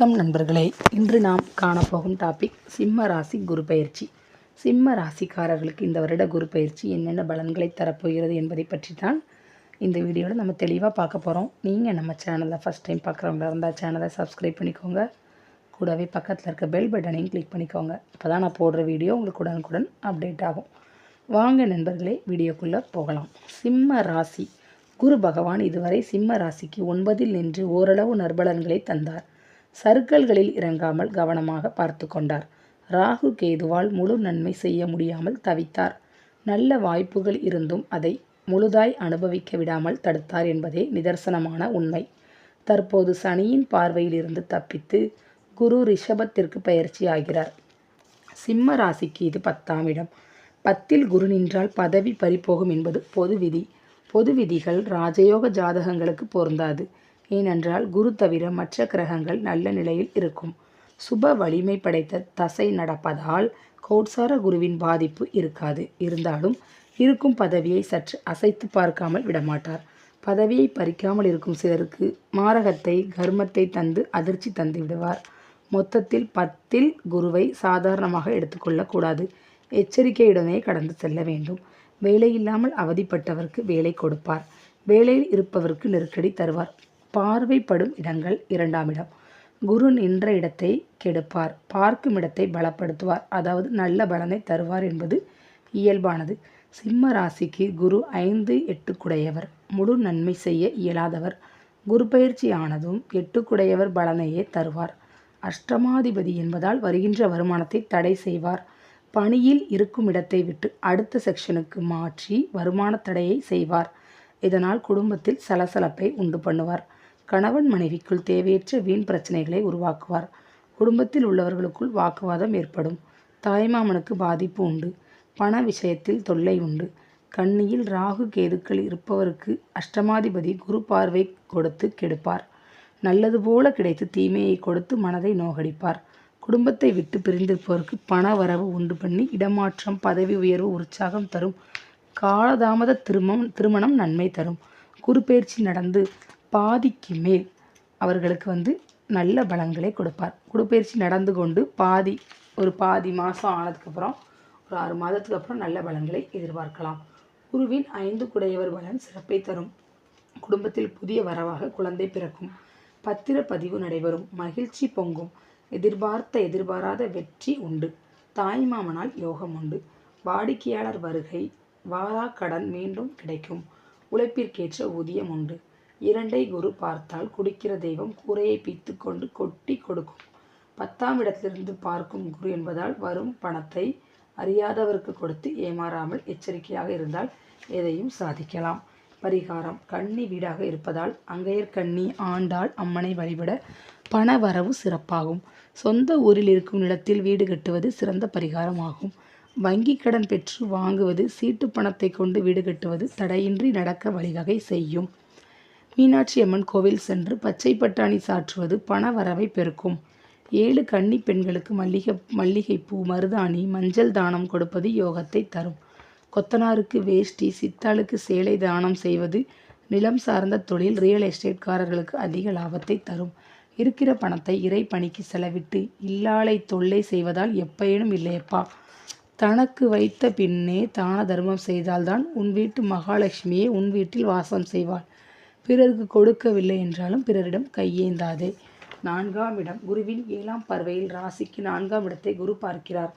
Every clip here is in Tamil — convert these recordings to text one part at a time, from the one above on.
வணக்கம் நண்பர்களே. இன்று நாம் காணப்போகும் டாபிக் சிம்ம ராசி குரு பயிற்சி. சிம்ம ராசிக்காரர்களுக்கு இந்த வருட குரு பயிற்சி என்னென்ன பலன்களை தரப்போகிறது என்பதை பற்றி தான் இந்த வீடியோவில் நம்ம தெளிவாக பார்க்க போகிறோம் நீங்கள் நம்ம சேனலை ஃபஸ்ட் டைம் பார்க்குறவங்களா இருந்தால் சேனலை சப்ஸ்கிரைப் பண்ணிக்கோங்க. கூடவே பக்கத்தில் இருக்க பெல் பட்டனையும் கிளிக் பண்ணிக்கோங்க. அப்போ தான் நான் போடுற வீடியோ உங்களுக்கு உடனுக்குடன் அப்டேட் ஆகும். வாங்க நண்பர்களே வீடியோக்குள்ளே போகலாம். சிம்ம ராசி. குரு பகவான் இதுவரை சிம்ம ராசிக்கு ஒன்பதில் நின்று ஓரளவு நற்பலன்களை தந்தார். சறுக்கல்களில் இறங்காமல் கவனமாக பார்த்து கொண்டார். ராகு கேதுவால் முழு நன்மை செய்ய முடியாமல் தவித்தார். நல்ல வாய்ப்புகள் இருந்தும் அதை முழுதாய் அனுபவிக்க விடாமல் தடுத்தார் என்பதே நிதர்சனமான உண்மை. தற்போது சனியின் பார்வையிலிருந்து தப்பித்து குரு ரிஷபத்திற்கு பயிற்சி ஆகிறார் சிம்ம ராசிக்கு இது பத்தாம் இடம். பத்தில் குரு நின்றால் பதவி பறிபோகும் என்பது பொது விதி. பொது விதிகள் ராஜயோக ஜாதகங்களுக்கு பொருந்தாது. ஏனென்றால் குரு தவிர மற்ற கிரகங்கள் நல்ல நிலையில் இருக்கும். சுப வலிமை படைத்த தசை நடப்பதால் கோட்சார குருவின் பாதிப்பு இருக்காது. இருந்தாலும் இருக்கும் பதவியை சற்று அசைத்து பார்க்காமல் விடமாட்டார். பதவியை பறிக்காமல் இருக்கும் சிலருக்கு மாரகத்தை கர்மத்தை தந்து அதிர்ச்சி தந்து விடுவார். மொத்தத்தில் பத்தில் குருவை சாதாரணமாக எடுத்துக்கொள்ளக்கூடாது எச்சரிக்கையுடனே கடந்து செல்ல வேண்டும். வேலையில்லாமல் அவதிப்பட்டவருக்கு வேலை கொடுப்பார். வேலையில் இருப்பவருக்கு நெருக்கடி தருவார். பார்வைப்படும் இடங்கள் இரண்டாம் இடம். குரு நின்ற இடத்தை கெடுப்பார். பார்க்கும் இடத்தை பலப்படுத்துவார். அதாவது நல்ல பலனை தருவார் என்பது இயல்பானது. சிம்ம ராசிக்கு குரு ஐந்து எட்டுக்குடையவர். முழு நன்மை செய்ய இயலாதவர். குரு பயிற்சி ஆனதும் எட்டுக்குடையவர் பலனையே தருவார். அஷ்டமாதிபதி என்பதால் வருகின்ற வருமானத்தை தடை செய்வார். பணியில் இருக்கும் இடத்தை விட்டு அடுத்த செக்ஷனுக்கு மாற்றி வருமான தடையை செய்வார். இதனால் குடும்பத்தில் சலசலப்பை உண்டு பண்ணுவார். கணவன் மனைவிக்குள் தேவையற்ற வீண் பிரச்சனைகளை உருவாக்குவார். குடும்பத்தில் உள்ளவர்களுக்குள் வாக்குவாதம் ஏற்படும். தாய்மாமனுக்கு பாதிப்பு உண்டு. பண விஷயத்தில் தொல்லை உண்டு. கண்ணியில் ராகு கேதுக்கள் இருப்பவருக்கு அஷ்டமாதிபதி குரு பார்வை கொடுத்து கெடுப்பார். நல்லது போல கிடைத்து தீமையை கொடுத்து மனதை நோகடிப்பார். குடும்பத்தை விட்டு பிரிந்திருப்பவருக்கு பண வரவு உண்டு பண்ணி இடமாற்றம் பதவி உயர்வு உற்சாகம் தரும். காலதாமத திருமம் திருமணம் நன்மை தரும். குருப்பெயர்ச்சி நடந்து பாதிக்கு மேல் அவர்களுக்கு வந்து நல்ல பலன்களை கொடுப்பார். குடுப்பயிற்சி நடந்து கொண்டு பாதி ஒரு பாதி மாதம் ஆனதுக்கப்புறம் ஒரு ஆறு மாதத்துக்கு அப்புறம் நல்ல பலன்களை எதிர்பார்க்கலாம். குருவின் ஐந்து குடையவர் பலன் சிறப்பை தரும். குடும்பத்தில் புதிய வரவாக குழந்தை பிறக்கும். பத்திர பதிவு நடைபெறும். மகிழ்ச்சி பொங்கும். எதிர்பார்த்த எதிர்பாராத வெற்றி உண்டு. தாய் மாமனால் யோகம் உண்டு. வாடிக்கையாளர் வருகை வாரா கடன் மீண்டும் கிடைக்கும். உழைப்பிற்கேற்ற ஊதியம் உண்டு. இரண்டை குரு பார்த்தால் குடிக்கிற தெய்வம் கூரையை பீத்து கொண்டு கொட்டி கொடுக்கும். பத்தாம் இடத்திலிருந்து பார்க்கும் குரு என்பதால் வரும் பணத்தை அறியாதவருக்கு கொடுத்து ஏமாறாமல் எச்சரிக்கையாக இருந்தால் எதையும் சாதிக்கலாம். பரிகாரம் கன்னி வீடாக இருப்பதால் அங்கையர் கன்னி ஆண்டாள் அம்மனை வழிபட பண வரவு சிறப்பாகும். சொந்த ஊரில் இருக்கும் நிலத்தில் வீடு கட்டுவது சிறந்த பரிகாரமாகும். வங்கி கடன் பெற்று வாங்குவது சீட்டு பணத்தை கொண்டு வீடு கட்டுவது தடையின்றி நடக்க வழிவகை செய்யும். மீனாட்சி அம்மன் கோவில் சென்று பச்சை பட்டாணி சாற்றுவது பண வரவை பெருக்கும். ஏழு கன்னி பெண்களுக்கு மல்லிகை மல்லிகைப்பூ மருதாணி மஞ்சள் தானம் கொடுப்பது யோகத்தை தரும். கொத்தனாருக்கு வேஷ்டி சித்தாளுக்கு சேலை தானம் செய்வது நிலம் சார்ந்த தொழில் ரியல் எஸ்டேட்காரர்களுக்கு அதிக லாபத்தை தரும். இருக்கிற பணத்தை இறை பணிக்கு செலவிட்டு இல்லாளை தொல்லை செய்வதால் எப்பயனும் இல்லையப்பா. தனக்கு வைத்த பின்னே தான தர்மம் செய்தால்தான் உன் வீட்டு மகாலட்சுமியே உன் வீட்டில் வாசம் செய்வாள். பிறருக்கு கொடுக்கவில்லை என்றாலும் பிறரிடம் கையேந்தாதே. நான்காம் இடம் குருவின் ஏழாம் பறவையில் ராசிக்கு நான்காம் இடத்தை குரு பார்க்கிறார்.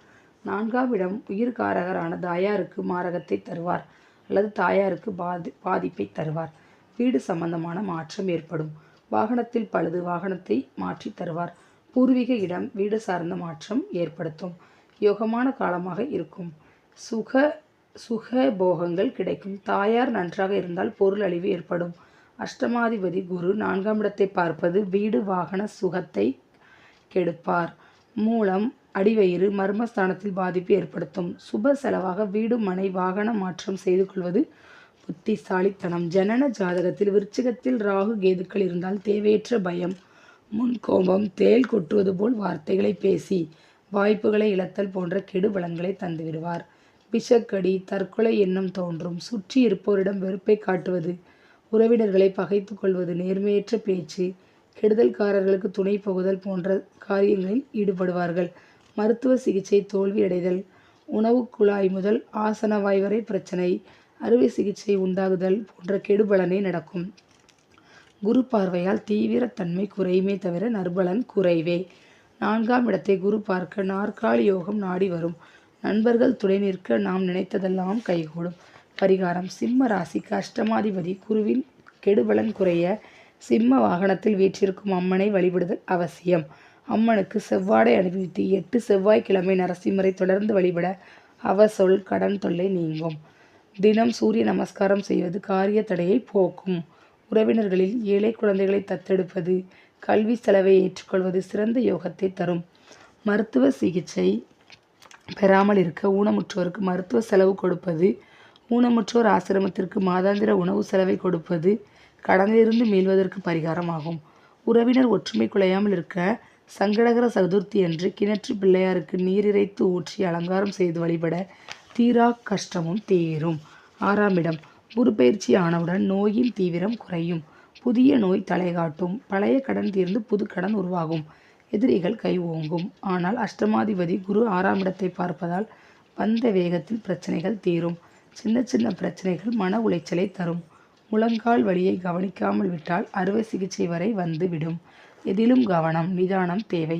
நான்காம் இடம் உயிர்காரகரான தாயாருக்கு மாரகத்தை தருவார் அல்லது தாயாருக்கு பாதி பாதிப்பை தருவார். வீடு சம்பந்தமான மாற்றம் ஏற்படும். வாகனத்தில் பழுது வாகனத்தை மாற்றி தருவார். பூர்வீக இடம் வீடு சார்ந்த மாற்றம் ஏற்படுத்தும். யோகமான காலமாக இருக்கும். சுக சுக போகங்கள் கிடைக்கும். தாயார் நன்றாக இருந்தால் பொருள் அழிவு ஏற்படும். அஷ்டமாதிபதி குரு நான்காம் இடத்தை பார்ப்பது வீடு வாகன சுகத்தை கெடுப்பார். மூலம் அடிவயிறு மர்மஸ்தானத்தில் பாதிப்பு ஏற்படுத்தும். சுப செலவாக வீடு மனை வாகன மாற்றம் செய்து கொள்வது புத்திசாலித்தனம். ஜனன ஜாதகத்தில் விருச்சிகத்தில் ராகு கேதுக்கள் இருந்தால் தேவையற்ற பயம். முன் கோபம் தேல் கொட்டுவது போல் வார்த்தைகளை பேசி வாய்ப்புகளை இழத்தல் போன்ற கெடு வளங்களை தந்துவிடுவார். விஷக்கடி தற்கொலை எண்ணம் தோன்றும். சுற்றி இருப்போரிடம் வெறுப்பை காட்டுவது உறவினர்களை பகைத்து கொள்வது நேர்மையற்ற பேச்சு கெடுதல்காரர்களுக்கு துணை போகுதல் போன்ற காரியங்களில் ஈடுபடுவார்கள். மருத்துவ சிகிச்சை தோல்வியடைதல் உணவு குழாய் முதல் ஆசனவாய் வரை பிரச்சனை அறுவை சிகிச்சை உண்டாகுதல் போன்ற கெடுபலனே நடக்கும். குரு பார்வையால் தீவிரத்தன்மை குறையுமே தவிர நற்பலன் குறைவே. நான்காம் இடத்தை குரு பார்க்க நாற்காலி யோகம் நாடி வரும். நண்பர்கள் துணை நிற்க நாம் நினைத்ததெல்லாம் கைகூடும். பரிகாரம். சிம்ம ராசிக்கு அஷ்டமாதிபதி குருவின் கெடுபலன் குறைய சிம்ம வாகனத்தில் வீற்றிருக்கும் அம்மனை வழிபடுதல் அவசியம். அம்மனுக்கு செவ்வாடை அனுபவித்து எட்டு செவ்வாய்க்கிழமை நரசிம்மரை தொடர்ந்து வழிபட அவ சொல் கடன் தொல்லை நீங்கும். தினம் சூரிய நமஸ்காரம் செய்வது காரிய தடையை போக்கும். உறவினர்களில் ஏழை குழந்தைகளை தத்தெடுப்பது கல்வி செலவை ஏற்றுக்கொள்வது சிறந்த யோகத்தை தரும். மருத்துவ சிகிச்சை பெறாமல் இருக்க ஊனமுற்றோருக்கு மருத்துவ செலவு கொடுப்பது ஊனமுற்றோர் ஆசிரமத்திற்கு மாதாந்திர உணவு செலவை கொடுப்பது கடனிலிருந்து மீள்வதற்கு பரிகாரமாகும். உறவினர் ஒற்றுமை குலையாமல் இருக்க சங்கடகர சதுர்த்தி அன்று கிணற்று பிள்ளையாருக்கு நீரிறைத்து ஊற்றி அலங்காரம் செய்து வழிபட தீரா கஷ்டமும் தீரும். ஆறாம் இடம் குரு ஆனவுடன் நோயின் தீவிரம் குறையும். புதிய நோய் தலைகாட்டும் பழைய கடன் தீர்ந்து புது கடன் உருவாகும். எதிரிகள் கை ஓங்கும். ஆனால் அஷ்டமாதிபதி குரு ஆறாம் இடத்தை பார்ப்பதால் வந்த வேகத்தில் பிரச்சனைகள் தீரும். சின்ன சின்ன பிரச்சனைகள் மன உளைச்சலை தரும். முழங்கால் வலியை கவனிக்காமல் விட்டால் அறுவை சிகிச்சை வரை வந்து விடும் எதிலும் கவனம் நிதானம் தேவை.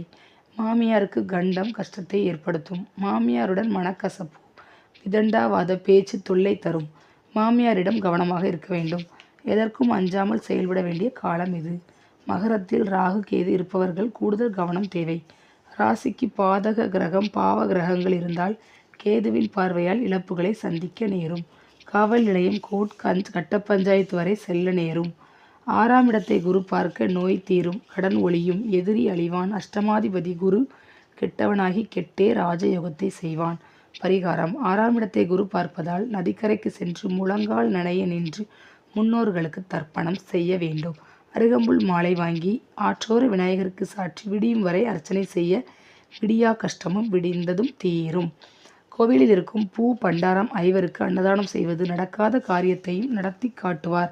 மாமியாருக்கு கண்டம் கஷ்டத்தை ஏற்படுத்தும். மாமியாருடன் மனக்கசப்பு விதண்டாவாத பேச்சு தொல்லை தரும். மாமியாரிடம் கவனமாக இருக்க வேண்டும். எதற்கும் அஞ்சாமல் செயல்பட வேண்டிய காலம் இது. மகரத்தில் ராகு கேது இருப்பவர்கள் கூடுதல் கவனம் தேவை. ராசிக்கு பாதக கிரகம் பாவ கிரகங்கள் இருந்தால் கேதுவின் பார்வையால் இழப்புகளை சந்திக்க நேரும். காவல் நிலையம் கோர்ட் கஞ் கட்ட பஞ்சாயத்து வரை செல்ல நேரும். ஆறாம் இடத்தை குரு பார்க்க நோய் தீரும். கடன் ஒளியும் எதிரி அழிவான். அஷ்டமாதிபதி குரு கெட்டவனாகி கெட்டே ராஜயோகத்தை செய்வான். பரிகாரம். ஆறாம் இடத்தை குரு பார்ப்பதால் நதிக்கரைக்கு சென்று முழங்கால் நனைய நின்று முன்னோர்களுக்கு தர்ப்பணம் செய்ய வேண்டும். அருகம்புல் மாலை வாங்கி ஆற்றோர விநாயகருக்கு சாற்றி விடியும் வரை அர்ச்சனை செய்ய விடியா கஷ்டமும் விடிந்ததும் தீரும். கோவிலில் இருக்கும் பூ பண்டாரம் ஐவருக்கு அன்னதானம் செய்வது நடக்காத காரியத்தையும் நடத்தி காட்டுவார்.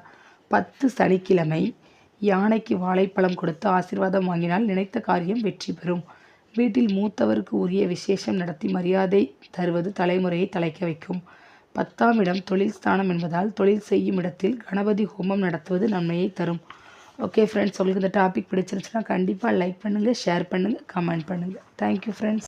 பத்து சனிக்கிழமை யானைக்கு வாழைப்பழம் கொடுத்து ஆசீர்வாதம் வாங்கினால் நினைத்த காரியம் வெற்றி பெறும். வீட்டில் மூத்தவருக்கு உரிய விசேஷம் நடத்தி மரியாதை தருவது தலைமுறையை தலைக்க வைக்கும். பத்தாம் இடம் தொழில் ஸ்தானம் என்பதால் தொழில் செய்யும் இடத்தில் கணபதி ஹோமம் நடத்துவது நன்மையை தரும். ஓகே ஃப்ரெண்ட்ஸ் உங்களுக்கு இந்த டாபிக் பிடிச்சிருந்துச்சுன்னா கண்டிப்பாக லைக் பண்ணுங்கள் ஷேர் பண்ணுங்கள் கமெண்ட் பண்ணுங்கள் தேங்க்யூ ஃப்ரெண்ட்ஸ்